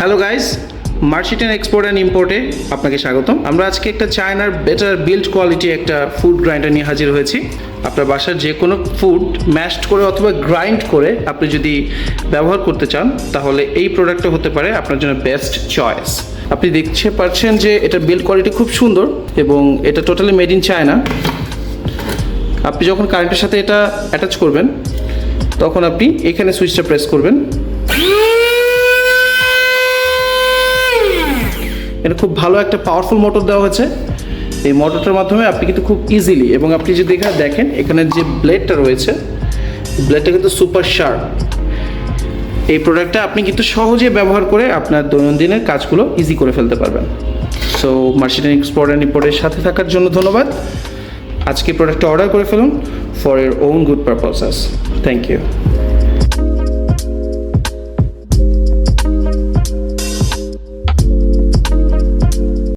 Hello guys মার্শিটেন export and ইম্পোর্টে আপনাকে স্বাগতম। আমরা আজকে একটা চায়নার বেটার বিল্ড কোয়ালিটি একটা ফুড গ্রাইন্ডার নিয়ে হাজির হয়েছি। আপনার বাসার যে কোনো ফুড ম্যাশড করে অথবা গ্রাইন্ড করে আপনি যদি ব্যবহার করতে চান, তাহলে এই প্রোডাক্টটা হতে পারে আপনার জন্য বেস্ট চয়েস আপনি দেখতে পাচ্ছেন যে এটা বিল্ড কোয়ালিটি খুব সুন্দর এবং এটা টোটালি মেড ইন চায়না আপনি যখন কারেন্টের সাথে এটা অ্যাটাচ করবেন, তখন আপনি এখানে সুইচটা প্রেস করবেন। এটা খুব ভালো একটা পাওয়ারফুল মোটর দেওয়া হয়েছে। এই মোটরটার মাধ্যমে আপনি কিন্তু খুব ইজিলি এবং আপনি যদি এখানে দেখেন, এখানে যে ব্লেডটা রয়েছে ব্লেডটা কিন্তু সুপার শার্প এই প্রোডাক্টটা আপনি কিন্তু সহজে ব্যবহার করে আপনার দৈনন্দিনের কাজগুলো ইজি করে ফেলতে পারবেন। সো মার্শিটেন এক্সপোর্ট অ্যান্ড ইম্পোর্টের সাথে থাকার জন্য ধন্যবাদ। আজকে প্রোডাক্টটা অর্ডার করে ফেলুন for her own good purposes thank you